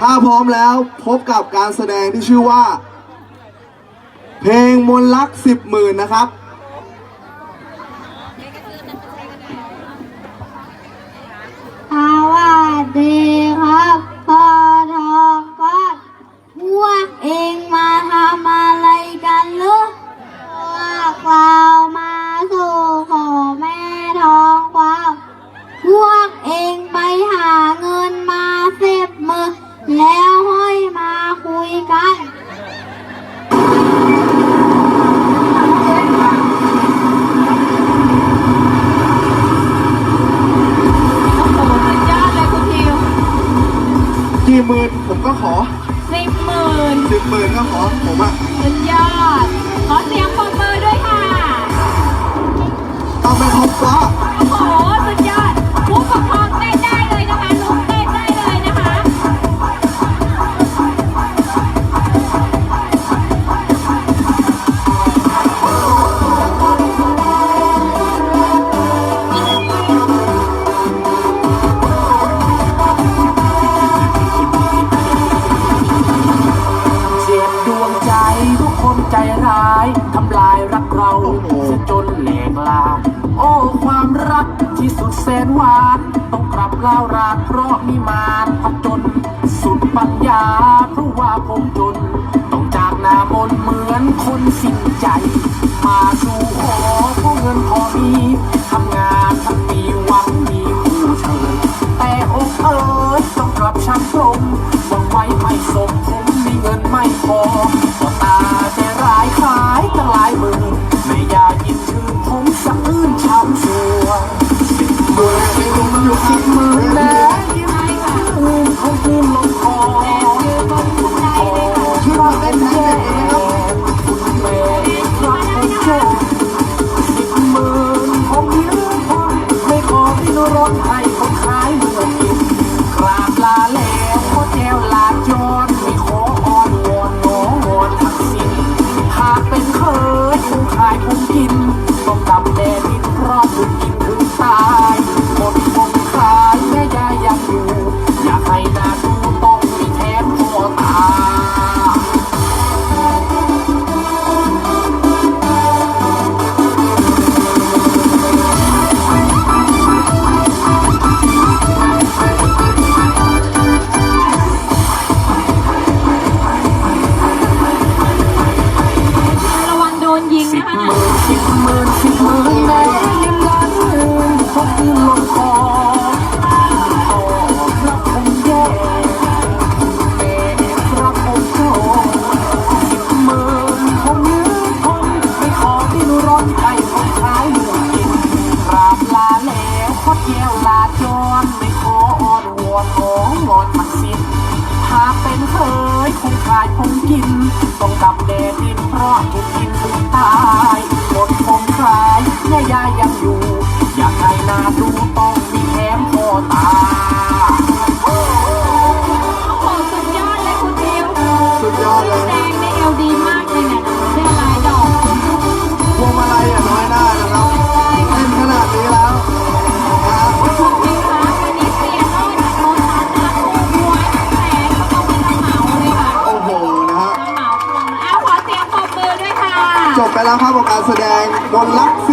ถ้าพร้อมแล้วพบกับการแสดงที่ชื่อว่า เพลงมนลักสิบหมื่นนะครับ สวัสดี กี่หมื่นผมก็ขอสิบหมื่นสิบหมื่นก็ขอผมอะ สุดยอด ร้ายทำลายรักเราเสียจนแหลกลา โอ้ ความรักที่สุดแสนหวาน ต้องกลับเล่าวรานเพราะมีมารพัจน สุดปัญญาเพราะว่าผมจน ต้องจากหน้ามนเหมือนคนสิ้นใจ มาสู่ขอเพราะเงินพอมีทำงานทั้งปีหวังมีคู่เชิญแต่อกเอ๋ยต้องกลับช้ำตรงหวังไว้ไม่สม อ วอนของงอนมันสิ้นหากเป็นเคยคงขายคงกิน ต้องดับแดดดินเพราะถูกกินถึงตายหมดคงขายแม่ยายยังอยู่ อยากให้หน้าดูต้องมีแถมพอตาโอ้โหสุดยอดเลยคุณทิวสุดยอดเลยแดงในเอลดีมากเลยเนี่ยเสื้อลาย แล้วครับกับการแสดงมนลักษิ